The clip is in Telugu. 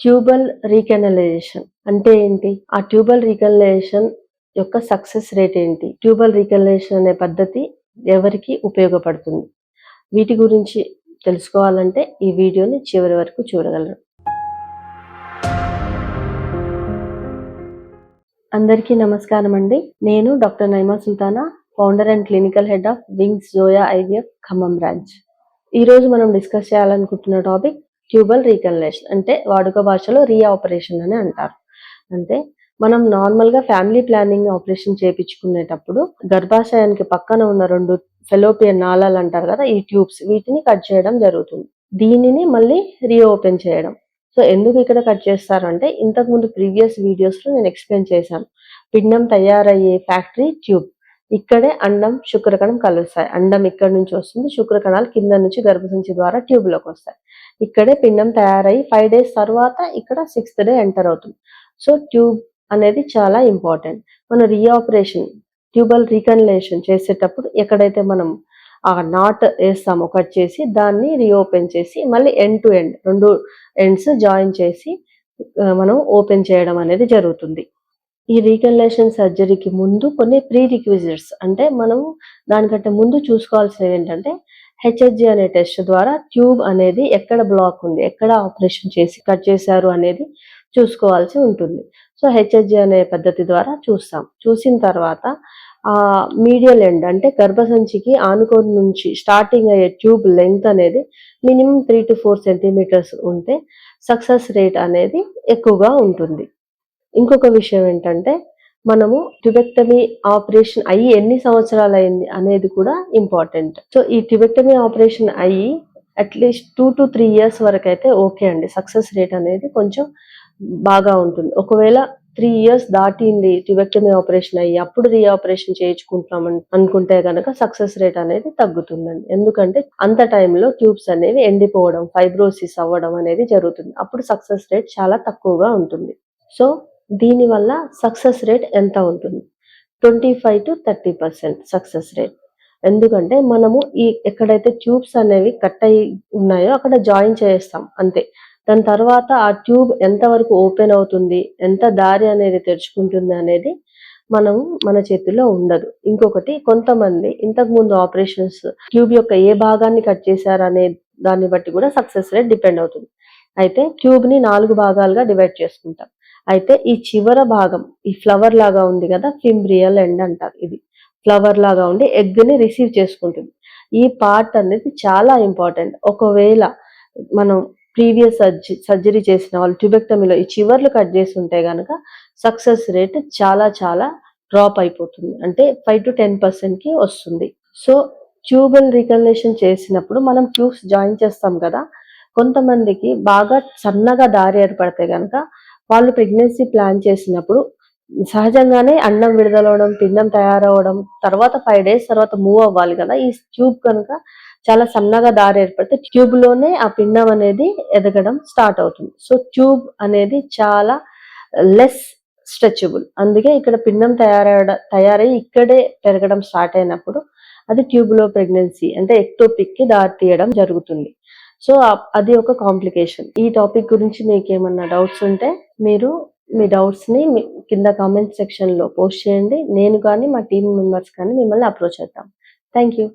ట్యూబల్ రీకెనలైజేషన్ అంటే ఏంటి? ఆ ట్యూబల్ రీకెనలైజేషన్ యొక్క సక్సెస్ రేట్ ఏంటి? ట్యూబల్ రీకెనలైజేషన్ అనే పద్ధతి ఎవరికి ఉపయోగపడుతుంది? వీటి గురించి తెలుసుకోవాలంటే ఈ వీడియోని చివరి వరకు చూడగలరు. అందరికీ నమస్కారం అండి. నేను doctor Naima Sultana founder and clinical head of Wings Zoya IVF Khammam branch. ఈరోజు మనం డిస్కస్ చేయాలనుకుంటున్న టాపిక్ ట్యూబల్ రీకన్లేషన్ అంటే వాడుక భాషలో రీఆపరేషన్ అని అంటారు. అంటే మనం నార్మల్గా ఫ్యామిలీ ప్లానింగ్ ఆపరేషన్ చేపించుకునేటప్పుడు గర్భాశయానికి పక్కన ఉన్న రెండు ఫెలోపియన్ నాళాలు అంటారు కదా ఈ ట్యూబ్స్ వీటిని కట్ చేయడం జరుగుతుంది. దీనిని మళ్ళీ రీఓపెన్ చేయడం. సో ఎందుకు ఇక్కడ కట్ చేస్తారు ఇంతకుముందు ఇంతకు ముందు ప్రీవియస్ వీడియోస్లో నేను ఎక్స్ప్లెయిన్ చేశాను. పిండం తయారయ్యే ఫ్యాక్టరీ ట్యూబ్ ఇక్కడే అండం శుక్రకణం కలుస్తాయి. అండం ఇక్కడ నుంచి వస్తుంది శుక్రకణాలు కింద నుంచి గర్భసంచి ద్వారా ట్యూబ్లోకి వస్తాయి. ఇక్కడే పిండం తయారై ఫైవ్ డేస్ తర్వాత ఇక్కడ సిక్స్త్ డే ఎంటర్ అవుతుంది. సో ట్యూబ్ అనేది చాలా ఇంపార్టెంట్ మన రీఆపరేషన్ ట్యూబల్ రీకన్లేషన్ చేసేటప్పుడు ఎక్కడైతే మనం ఆ నాట్ వేస్తామో కట్ చేసి దాన్ని రీఓపెన్ చేసి మళ్ళీ ఎండ్ టు ఎండ్ రెండు ఎండ్స్ జాయిన్ చేసి మనం ఓపెన్ చేయడం అనేది జరుగుతుంది. ఈ రీకన్లేషన్ సర్జరీకి ముందు కొన్ని ప్రీ రిక్విజిట్స్ అంటే మనం దానికంటే ముందు చూసుకోవాల్సినవి ఏంటంటే హెచ్హెచ్జి అనే టెస్ట్ ద్వారా ట్యూబ్ అనేది ఎక్కడ బ్లాక్ ఉంది ఎక్కడ ఆపరేషన్ చేసి కట్ చేశారు అనేది చూసుకోవాల్సి ఉంటుంది. సో హెచ్హెచ్జి అనే పద్ధతి ద్వారా చూస్తాం. చూసిన తర్వాత ఆ మీడియల్ ఎండ్ అంటే గర్భసంచికి ఆనుకోని నుంచి స్టార్టింగ్ అయ్యే ట్యూబ్ లెంగ్త్ అనేది minimum three to four centimetres ఉంటే సక్సెస్ రేట్ అనేది ఎక్కువగా ఉంటుంది. ఇంకొక విషయం ఏంటంటే మనము ట్యుబెక్టమీ ఆపరేషన్ అయ్యి ఎన్ని సంవత్సరాలు అయింది అనేది కూడా ఇంపార్టెంట్. సో ఈ ట్యుబెక్టమీ ఆపరేషన్ అయ్యి at least two to three years వరకు అయితే ఓకే అండి. సక్సెస్ రేట్ అనేది కొంచెం బాగా ఉంటుంది. ఒకవేళ త్రీ ఇయర్స్ దాటింది ట్యుబెక్టమీ ఆపరేషన్ అయ్యి అప్పుడు రీ ఆపరేషన్ చేయించుకుంటాం అనుకుంటే కనుక సక్సెస్ రేట్ అనేది తగ్గుతుందండి. ఎందుకంటే అంత టైంలో ట్యూబ్స్ అనేవి ఎండిపోవడం ఫైబ్రోసిస్ అవ్వడం అనేది జరుగుతుంది. అప్పుడు సక్సెస్ రేట్ చాలా తక్కువగా ఉంటుంది. సో దీనివల్ల సక్సెస్ రేట్ ఎంత ఉంటుంది? Twenty five to thirty percent success rate ఎందుకంటే మనము ఈ ఎక్కడైతే ట్యూబ్స్ అనేవి కట్ అయి ఉన్నాయో అక్కడ జాయిన్ చేస్తాం అంతే. దాని తర్వాత ఆ ట్యూబ్ ఎంత వరకు ఓపెన్ అవుతుంది ఎంత దారి అనేది తెరుచుకుంటుంది అనేది మనము మన చేతిలో ఉండదు. ఇంకొకటి కొంతమంది ఇంతకు ముందు ఆపరేషన్స్ ట్యూబ్ యొక్క ఏ భాగాన్ని కట్ చేశారు అనే దాన్ని బట్టి కూడా సక్సెస్ రేట్ డిపెండ్ అవుతుంది. అయితే ట్యూబ్ని నాలుగు భాగాలుగా డివైడ్ చేసుకుంటాం. అయితే ఈ చివర భాగం ఈ ఫ్లవర్ లాగా ఉంది కదా ఫింబ్రియల్ ఎండ్ అంటారు ఇది. ఫ్లవర్ లాగా ఉండి ఎగ్ని రిసీవ్ చేసుకుంటుంది. ఈ పార్ట్ అనేది చాలా ఇంపార్టెంట్ ఒకవేళ మనం ప్రీవియస్ సర్జరీ చేసిన వాళ్ళు ట్యూబెక్టమీలో ఈ చివర్లు కట్ చేసి ఉంటే గనక సక్సెస్ రేట్ చాలా చాలా డ్రాప్ అయిపోతుంది. అంటే ఫైవ్ టు టెన్ పర్సెంట్కి వస్తుంది. సో ట్యూబల్ రికల్నేషన్ చేసినప్పుడు మనం ట్యూబ్స్ జాయిన్ చేస్తాం కదా కొంతమందికి బాగా సన్నగా దారి ఏర్పడితే కనుక వాళ్ళు ప్రెగ్నెన్సీ ప్లాన్ చేసినప్పుడు సహజంగానే అన్నం విడుదలవడం పిండం తయారవడం తర్వాత ఫైవ్ డేస్ తర్వాత మూవ్ అవ్వాలి కదా. ఈ ట్యూబ్ కనుక చాలా సన్నగా దారి ఏర్పడితే ట్యూబ్లోనే ఆ పిండం అనేది ఎదగడం స్టార్ట్ అవుతుంది. సో ట్యూబ్ అనేది చాలా లెస్ స్ట్రెచబుల్ అందుకే ఇక్కడ పిండం తయారవడం తయారై ఇక్కడే పెరగడం స్టార్ట్ అయినప్పుడు అది ట్యూబ్లో ప్రెగ్నెన్సీ అంటే ఎక్టోపిక్కి దారి తీయడం జరుగుతుంది. సో అది ఒక కాంప్లికేషన్ ఈ టాపిక్ గురించి మీకు ఏమన్నా డౌట్స్ ఉంటే మీరు మీ డౌట్స్ని కింద కామెంట్ సెక్షన్లో పోస్ట్ చేయండి. నేను కానీ మా టీమ్ మెంబర్స్ కానీ మిమ్మల్ని అప్రోచ్ అవుతాం థ్యాంక్ యూ